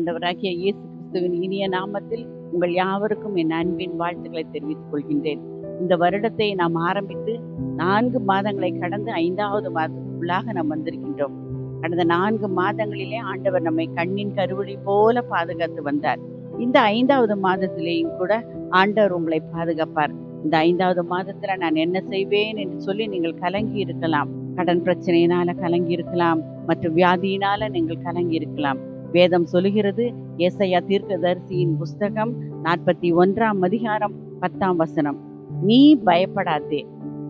ஆண்டவராகிய இயேசு கிறிஸ்துவின் இனிய நாமத்தில் உங்கள் யாவருக்கும் என் அன்பின் வாழ்த்துக்களை தெரிவித்துக் கொள்கின்றேன். இந்த வருடத்தை நாம் ஆரம்பித்து நான்கு மாதங்களை கடந்து ஐந்தாவது மாதத்துக்குள்ளாக நாம் வந்திருக்கின்றோம். கடந்த நான்கு மாதங்களிலே ஆண்டவர் நம்மை கண்ணின் கருவழி போல பாதுகாத்து வந்தார். இந்த ஐந்தாவது மாதத்திலேயும் கூட ஆண்டவர் உங்களை பாதுகாப்பார். இந்த ஐந்தாவது மாதத்துல நான் என்ன செய்வேன் என்று சொல்லி நீங்கள் கலங்கி இருக்கலாம். கடன் பிரச்சனையினால கலங்கி இருக்கலாம். மற்றும் வியாதியினால நீங்கள் கலங்கி இருக்கலாம். வேதம் சொல்லுகிறது. ஏசையா தீர்க்கதரிசியின் புஸ்தகம் நாற்பத்தி ஒன்றாம் அதிகாரம் பத்தாம் வசனம். நீ பயப்படாதே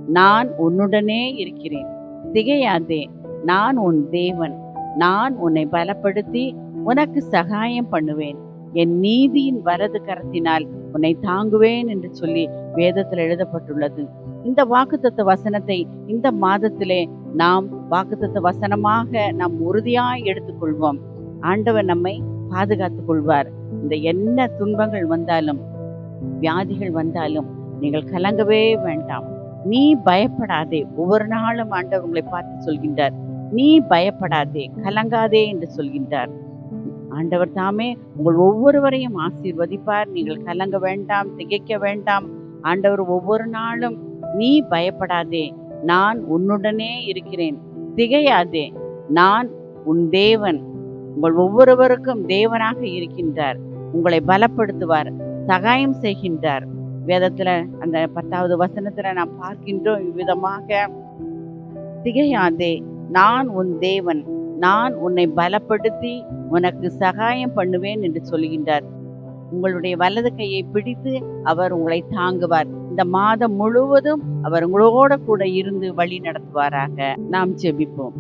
நான் உன்னுடனே இருக்கிறேன். திகையாதே நான் உன் தேவன். நான் உன்னை பலப்படுத்தி உனக்கு சகாயம் பண்ணுவேன். என் நீதியின் வலது கரத்தினால் உன்னை தாங்குவேன் என்று சொல்லி வேதத்தில் எழுதப்பட்டுள்ளது. இந்த வாக்குத்தத்த வசனத்தை இந்த மாதத்திலே நாம் வாக்குத்தத்த வசனமாக நாம் உறுதியாய் எடுத்துக்கொள்வோம். ஆண்டவர் நம்மை பாதுகாத்துக் கொள்வார். இந்த என்ன துன்பங்கள் வந்தாலும் வியாதிகள் வந்தாலும் நீங்கள் கலங்கவே வேண்டாம். நீ பயப்படாதே. ஒவ்வொரு நாளும் ஆண்டவர் உங்களை பார்த்து சொல்கின்றார். நீ பயப்படாதே. கலங்காதே என்று சொல்கின்றார். ஆண்டவர் தாமே உங்கள் ஒவ்வொருவரையும் ஆசீர்வதிப்பார். நீங்கள் கலங்க வேண்டாம் திகைக்க வேண்டாம். ஆண்டவர் ஒவ்வொரு நாளும் நீ பயப்படாதே. நான் உன்னுடனே இருக்கிறேன். திகையாதே. நான் உன் தேவன். உங்கள் ஒவ்வொருவருக்கும் தேவனாக இருக்கின்றார். உங்களை பலப்படுத்துவார் சகாயம் செய்கின்றார். வேதத்துல அந்த பத்தாவது வசனத்துல நாம் பார்க்கின்றோம் இவ்விதமாக திகையாதே நான் உன் தேவன் நான் உன்னை பலப்படுத்தி உனக்கு சகாயம் பண்ணுவேன் என்று சொல்கின்றார். உங்களுடைய வலது கையை பிடித்து அவர் உங்களை தாங்குவார். இந்த மாதம் முழுவதும் அவர் உங்களோட கூட இருந்து வழி நடத்துவாராக. நாம் ஜெபிப்போம்.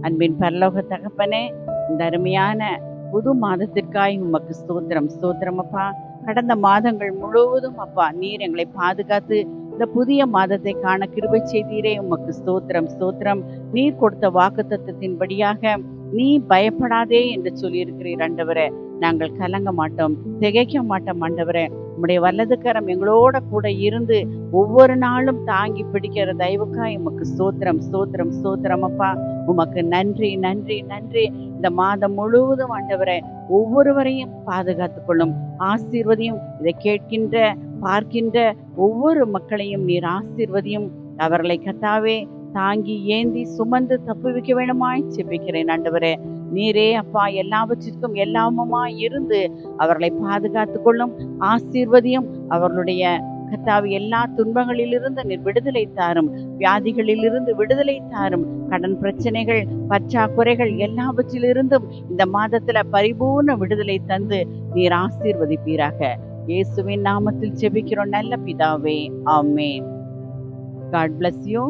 அன்பின் பரலோக தகப்பனே இந்த அருமையான புது மாதத்திற்காய் உமக்கு ஸ்தோத்திரம். ஸ்தோத்திரம் அப்பா. கடந்த மாதங்கள் முழுவதும் அப்பா நீர் எங்களை பாதுகாத்து இந்த புதிய மாதத்தை காண கிருபை செய்தீரே உமக்கு ஸ்தோத்திரம். ஸ்தோத்திரம். நீர் கொடுத்த வாக்கு தத்துவத்தின்படியாக நீ பயப்படாதே என்று சொல்லியிருக்கிறீர் ஆண்டவரே. நாங்கள் கலங்க மாட்டோம் திகைக்க மாட்டோம் ஆண்டவரே. உம்முடைய வலது கரம் எங்களோட கூட இருந்து ஒவ்வொரு நாளும் தாங்கி பிடிக்கிற தயவுக்காய் உமக்கு ஸ்தோத்திரம் ஸ்தோத்திரம் ஸ்தோத்திரம் அப்பா. உமக்கு நன்றி நன்றி நன்றி. இந்த மாதம் முழுவதும் ஆண்டவரை ஒவ்வொருவரையும் பாதுகாத்துக் கொள்ளும் ஆசீர்வதியும் இதை கேட்கின்ற பார்க்கின்ற ஒவ்வொரு மக்களையும் நீர் ஆசீர்வதியும். அவர்களை கத்தாவே தாங்கி ஏந்தி சுமந்து தப்புவிக்க வேணுமாய் செப்பிக்கிறேன் ஆண்டவரே. நீரே அப்பா எல்லாவற்றிற்கும் எல்லாமுமாய் இருந்து அவர்களை பாதுகாத்துக் கொள்ளும் ஆசீர்வதியும் அவர்களுடைய கத்தாவி எல்லா துன்பங்களிலிருந்து நீர் விடுதலை தாரும். வியாதிகளிலிருந்து விடுதலை தாரும். கடன் பிரச்சனைகள் பற்றாக்குறைகள் எல்லாவற்றிலிருந்தும் இந்த மாதத்துல பரிபூர்ண விடுதலை தந்து நீர் ஆசீர்வதிப்பீராக. இயேசுவின் நாமத்தில் செபிக்கிறோம் நல்ல பிதாவே ஆமே காட் பிளஸ் யூ